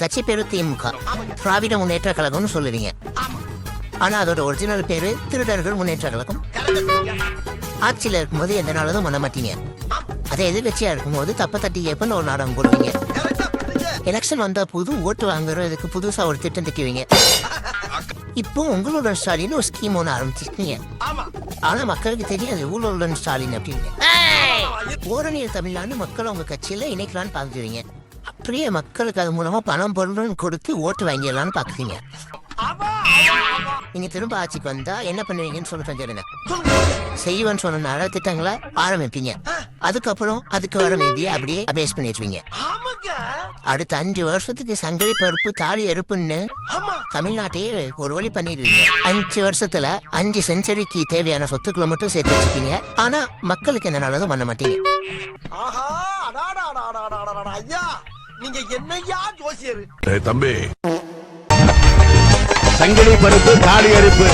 கட்சி பேரு திமுக. திராவிட முன்னேற்ற கழகம்னு சொல்லுவீங்க. ஆனா அதோட ஒரிஜினல் பேரு திருடர்கள் முன்னேற்ற கழகம். ஆட்சியில இருக்கும்போது எந்த நாளும் பண்ண மாட்டீங்க. அதே எதிர்கட்சியா இருக்கும்போது தப்ப தட்டி ஏப்பன்னு ஒரு நாடகம் போடுவீங்க. எலெக்ஷன் வந்தா புது ஓட்டு வாங்குறதுக்கு புதுசா ஒரு திட்டம் திட்டுவீங்க. இப்போ உங்களோட ஸ்டாலின் ஒரு ஸ்கீம் ஒன்று ஆரம்பிச்சிருக்கீங்க. ஆனா மக்களுக்கு தெரியாது ஊழலுடன் ஸ்டாலின் அப்படின்னு. ஓரணியில் தமிழ்நாடு மக்கள் உங்க கட்சியில இணைக்கலான்னு பாக்குறீங்க அப்படியே மக்களுக்கு அது மூலமா பணம் பொருளும் கொடுத்து ஓட்டு வாங்கிடலாம்னு பாக்குறீங்க. நீங்க திரும்ப ஆட்சிக்கு வந்தா என்ன பண்ணுவீங்கன்னு சொல்ல தெரியுங்க செய்வேன்னு சொன்ன நல திட்டங்களை ஆரம்பிப்பீங்க. அதுக்கப்புறம் அதுக்கு வர மீதியை அப்படியே அபேஸ் பண்ணி வச்சுவீங்க அடுத்த அஞ்சு வருஷத்துக்கு சங்கடி பருப்பு தாலி எருப்புன்னு தமிழ்நாட்டையே ஒரு வழி பண்ணிடுவீங்க அஞ்சு வருஷத்துல அஞ்சு செஞ்சுரிக்கு தேவையான சொத்துக்களை மட்டும் சேர்த்து வச்சுப்பீங்க ஆனா மக்களுக்கு என்ன நல்லதும் பண்ண மாட்டீங்க. நீங்க என்னையா ஜோசியர்? தம்பி. சங்கிலி பருப்பு தாலி அறுப்பு